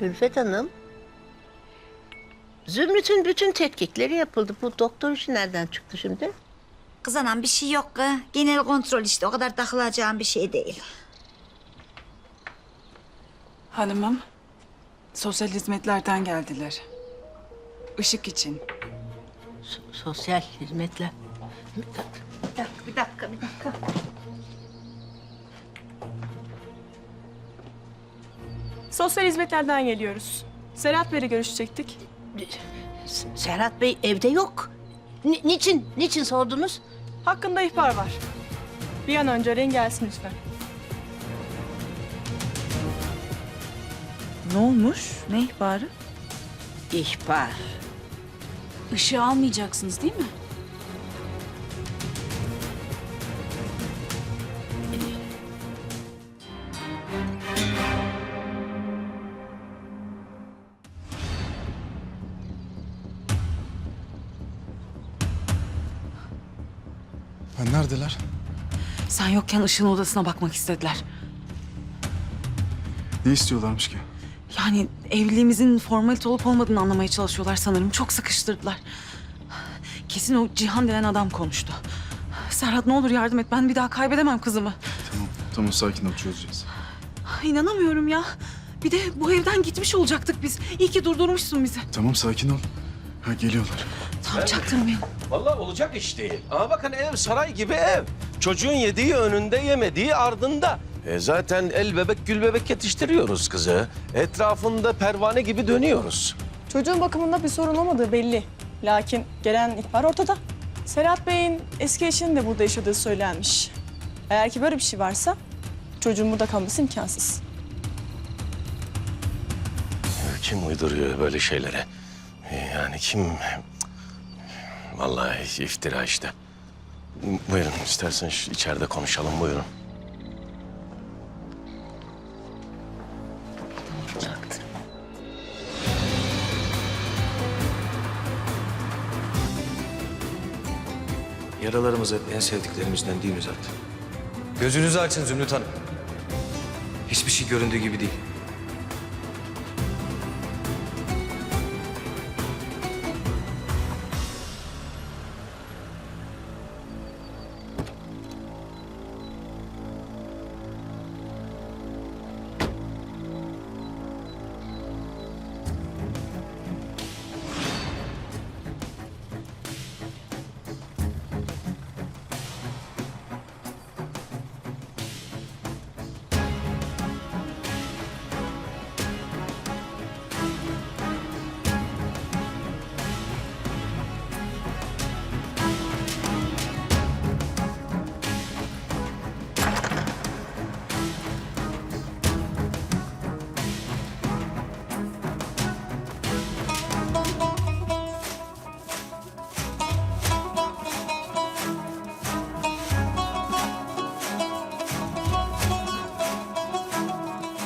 Ülfet Hanım. Zümrüt'ün bütün tetkikleri yapıldı. Bu doktor işi nereden çıktı şimdi? Kız anam bir şey yok. Genel kontrol işte. O kadar takılacağım bir şey değil. Hanımım, sosyal hizmetlerden geldiler. Işık için. So- sosyal hizmetler. Bir dakika, bir dakika, bir dakika, Sosyal hizmetlerden geliyoruz. Serhat Bey'le görüşecektik. S- Serhat Bey evde yok. Ni- niçin, niçin sordunuz? Hakkında ihbar var. Bir an önce arayın gelsin lütfen. Ne olmuş? Ne ihbarı? İhbar. Işığı almayacaksınız değil mi? Ha, neredeler? Sen yokken Işık'ın odasına bakmak istediler. Ne istiyorlarmış ki? Yani evliliğimizin formalite olup olmadığını anlamaya çalışıyorlar sanırım. Çok sıkıştırdılar. Kesin o Cihan denen adam konuştu. Serhat ne olur yardım et. Ben bir daha kaybedemem kızımı. Tamam, tamam sakin ol çözeceğiz. İnanamıyorum ya. Bir de bu evden gitmiş olacaktık biz. İyi ki durdurmuşsun bizi. Tamam sakin ol. Ha geliyorlar. Tamam çaktırmayın. Vallahi olacak iş değil. Ama bakın ev saray gibi ev. Çocuğun yediği önünde yemediği ardında. E zaten el bebek gül bebek yetiştiriyoruz kızı. Etrafında pervane gibi dönüyoruz. Çocuğun bakımında bir sorun olmadığı belli. Lakin gelen ihbar ortada. Serhat Bey'in eski eşinin de burada yaşadığı söylenmiş. Eğer ki böyle bir şey varsa çocuğun burada kalması imkansız. Kim uyduruyor böyle şeyleri? E, Yani kim? Vallahi iftira işte. Buyurun istersen şu içeride konuşalım buyurun. Çaktırma. Yaralarımız hep en sevdiklerimizden değil mi zaten? Gözünüzü açın Zümrüt Hanım. Hiçbir şey göründüğü gibi değil.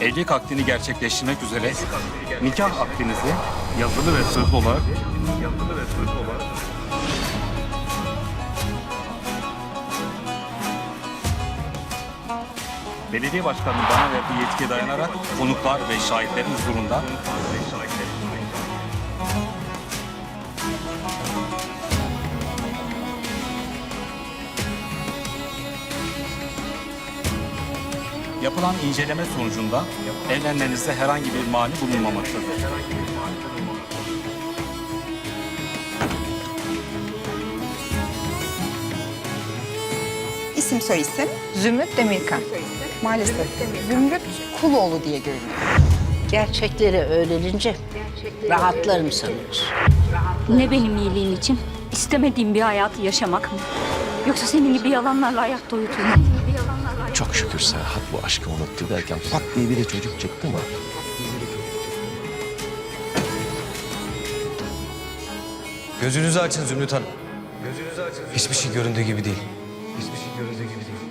Evlilik akdini gerçekleştirmek üzere nikah akdinizi yazılı ve sözlü olarak Belediye başkanının bana verdiği yetkiye dayanarak konuklar ve şahitlerin huzurunda yapılan inceleme sonucunda evlenmenizde herhangi bir mani bulunmamaktadır. İsim soy isim Zümrüt Demirkan. Maalesef Zümrüt Kuloğlu diye görünüyor. Gerçekleri öğrenince rahatlar mı sanıyorsun? Ne benim iyiliğin için? İstemediğim bir hayatı yaşamak mı? Yoksa senin gibi yalanlarla ayakta uyutuyor mu? Çok şükür Serhat bu aşkı unuttu derken pat diye bir de çocuk çıktı mı? Gözünüzü açın Zümrüt Hanım. Gözünüzü açın. Hiçbir şey göründüğü gibi değil. Hiçbir şey göründüğü gibi değil.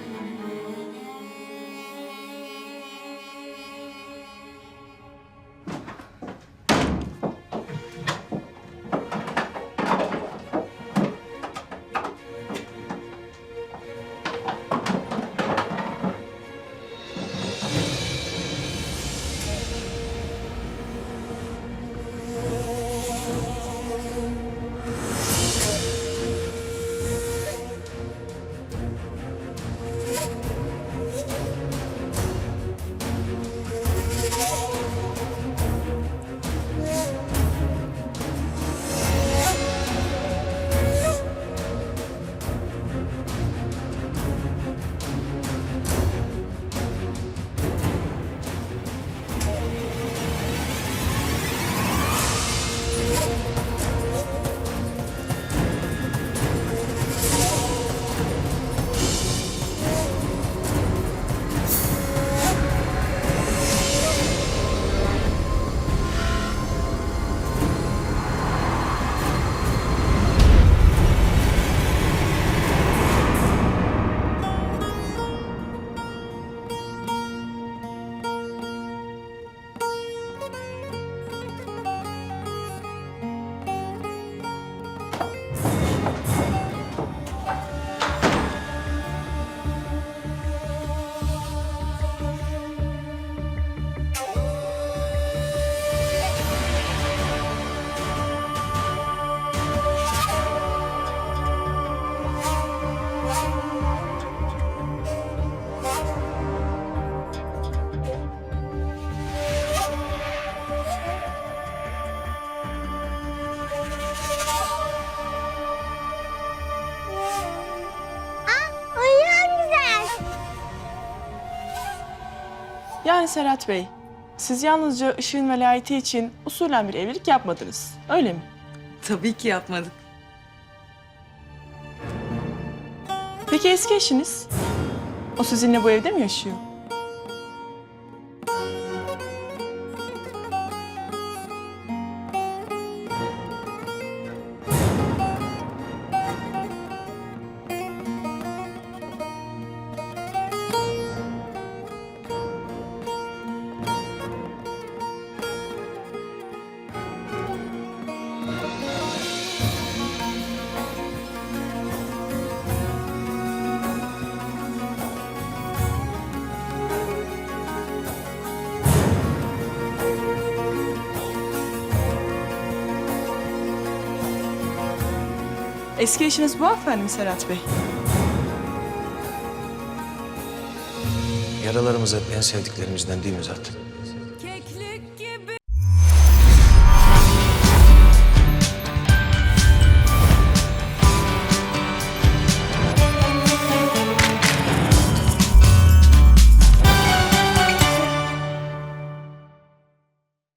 Serhat Bey, siz yalnızca Işık'ın velayeti için usulen bir evlilik yapmadınız. Öyle mi? Tabii ki yapmadık. Peki eski eşiniz? O sizinle bu evde mi yaşıyor? Eski eşiniz bu hanımefendi mi Serhat Bey? Yaralarımız hep en sevdiklerimizden değil mi zaten?